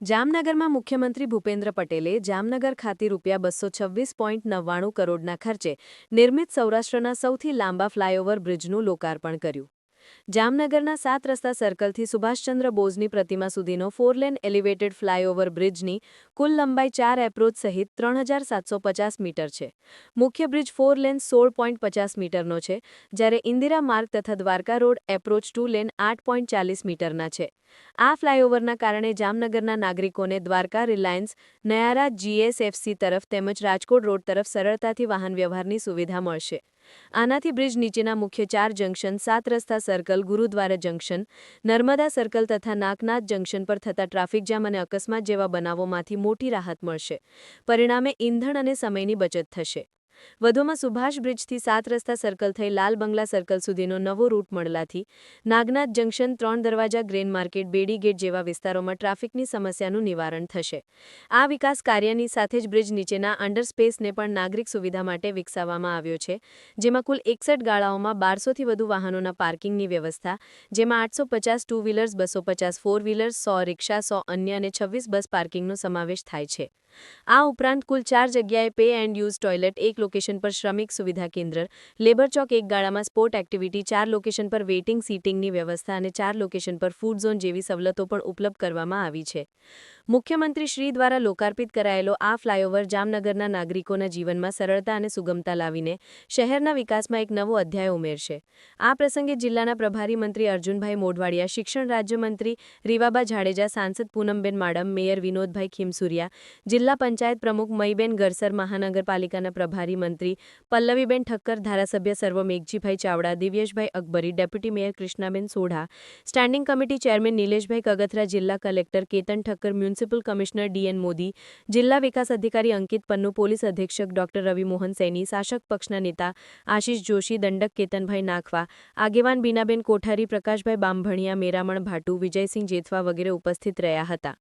જામનગરમાં મુખ્યમંત્રી ભૂપેન્દ્ર પટેલે જામનગર ખાતે રૂપિયા બસો છવ્વીસ પોઈન્ટ નવ્વાણું કરોડના ખર્ચે નિર્મિત સૌરાષ્ટ્રના સૌથી લાંબા ફ્લાયઓવર બ્રિજનું લોકાર્પણ કર્યું. જામનગરના સાત રસ્તા સર્કલથી સુભાષચંદ્ર બોઝની પ્રતિમા સુધીનો ફોરલેન એલિવેટેડ ફ્લાયઓવર બ્રિજની કુલ લંબાઈ ચાર એપ્રોચ સહિત ત્રણ મીટર છે. મુખ્ય બ્રિજ ફોર લેન સોળ મીટરનો છે, જ્યારે ઇન્દિરા માર્ગ તથા Dwarka road approach two lane આઠ મીટરના છે. આ ફ્લાયઓવરના કારણે જામનગરના નાગરિકોને દ્વારકા રિલાયન્સ, નયારા, જીએસએફસી તરફ તેમજ રાજકોટ રોડ તરફ સરળતાથી વાહન વ્યવહારની સુવિધા મળશે. આનાથી બ્રિજ નીચેના મુખ્ય ચાર junction, Saat Rasta circle, Gurudwara junction, Narmada circle તથા નાગનાથ જંકશન પર થતા ટ્રાફિક જામ અને અકસ્માત જેવા બનાવોમાંથી મોટી રાહત મળશે. પરિણામે ઇંધણ અને સમયની બચત થશે. વધુમાં સુભાષ બ્રિજથી સાત રસ્તા સર્કલ થઈ લાલ બંગલા સર્કલ સુધીનો નવો રૂટ મળલાથી નાગનાથ જંકશન ત્રણ દરવાજા ગ્રેન માર્કેટ બેડી ગેટ જેવા વિસ્તારોમાં ટ્રાફિકની સમસ્યાનું નિવારણ થશે. આ વિકાસ કાર્યની સાથે જ બ્રિજ નીચેના અંડરસ્પેસને પણ નાગરિક સુવિધા માટે વિકસાવવામાં આવ્યો છે, જેમાં કુલ એકસઠ ગાળાઓમાં બારસોથી વધુ વાહનોના પાર્કિંગની વ્યવસ્થા, જેમાં આઠસો પચાસ ટુ વ્હીલર્સ બસો પચાસ ફોર વ્હીલર્સ સો રિક્ષા, સો અન્ય અને છવ્વીસ બસ પાર્કિંગનો સમાવેશ થાય છે. આ ઉપરાંત કુલ ચાર જગ્યાએ પે એન્ડ યુઝ ટોયલેટ એક લોકેશન પર શ્રમિક સુવિધા કેન્દ્ર લેબર ચોક એક ગાળામાં સ્પોર્ટ એક્ટિવિટી ચાર લોકેશન પર વેઇટિંગ સીટિંગની વ્યવસ્થા અને ચાર લોકેશન પર ફૂડ ઝોન જેવી સવલતો પણ ઉપલબ્ધ કરવામાં આવી છે. મુખ્યમંત્રી શ્રી દ્વારા લોકાર્પિત કરાયેલો આ ફ્લાયઓવર જામનગરના નાગરિકોના જીવનમાં સરળતા અને સુગમતા લાવીને શહેરના વિકાસમાં એક નવો અધ્યાય ઉમેરશે. આ પ્રસંગે જિલ્લાના પ્રભારી મંત્રી અર્જુનભાઈ મોઢવાડિયા, શિક્ષણ રાજ્યમંત્રી રીવાબા જાડેજા, સાંસદ પૂનમબેન માડમ, મેયર વિનોદભાઈ ખીમસુરિયા, જિલ્લા પંચાયત પ્રમુખ મઈબેન ગરસર મહાનગરપાલિકાના પ્રભારી મંત્રી પલ્લવીબેન ઠક્કર, ધારાસભ્ય સર્વ Meghjibhai Chavda, Divyeshbhai Akbari, deputy mayor Krishnaben Sodha, standing committee chairman Nileshbhai Kagathara, જિલ્લા collector Ketan Thakkar, municipal commissioner DN Modi, જિલ્લા વિકાસ અધિકારી અંકિત પન્નુ, પોલીસ અધિક્ષક ડોક્ટર રવિ મોહન સૈની, શાસક પક્ષના નેતા આશિષ જોશી, દંડક કેતનભાઈ નાખવા, આગેવાન બીનાબેન કોઠારી, પ્રકાશભાઈ બામભણિયા મેરામણ ભાટુ, વિજયસિંહ જેથવા વગેરે ઉપસ્થિત રહ્યા હતા.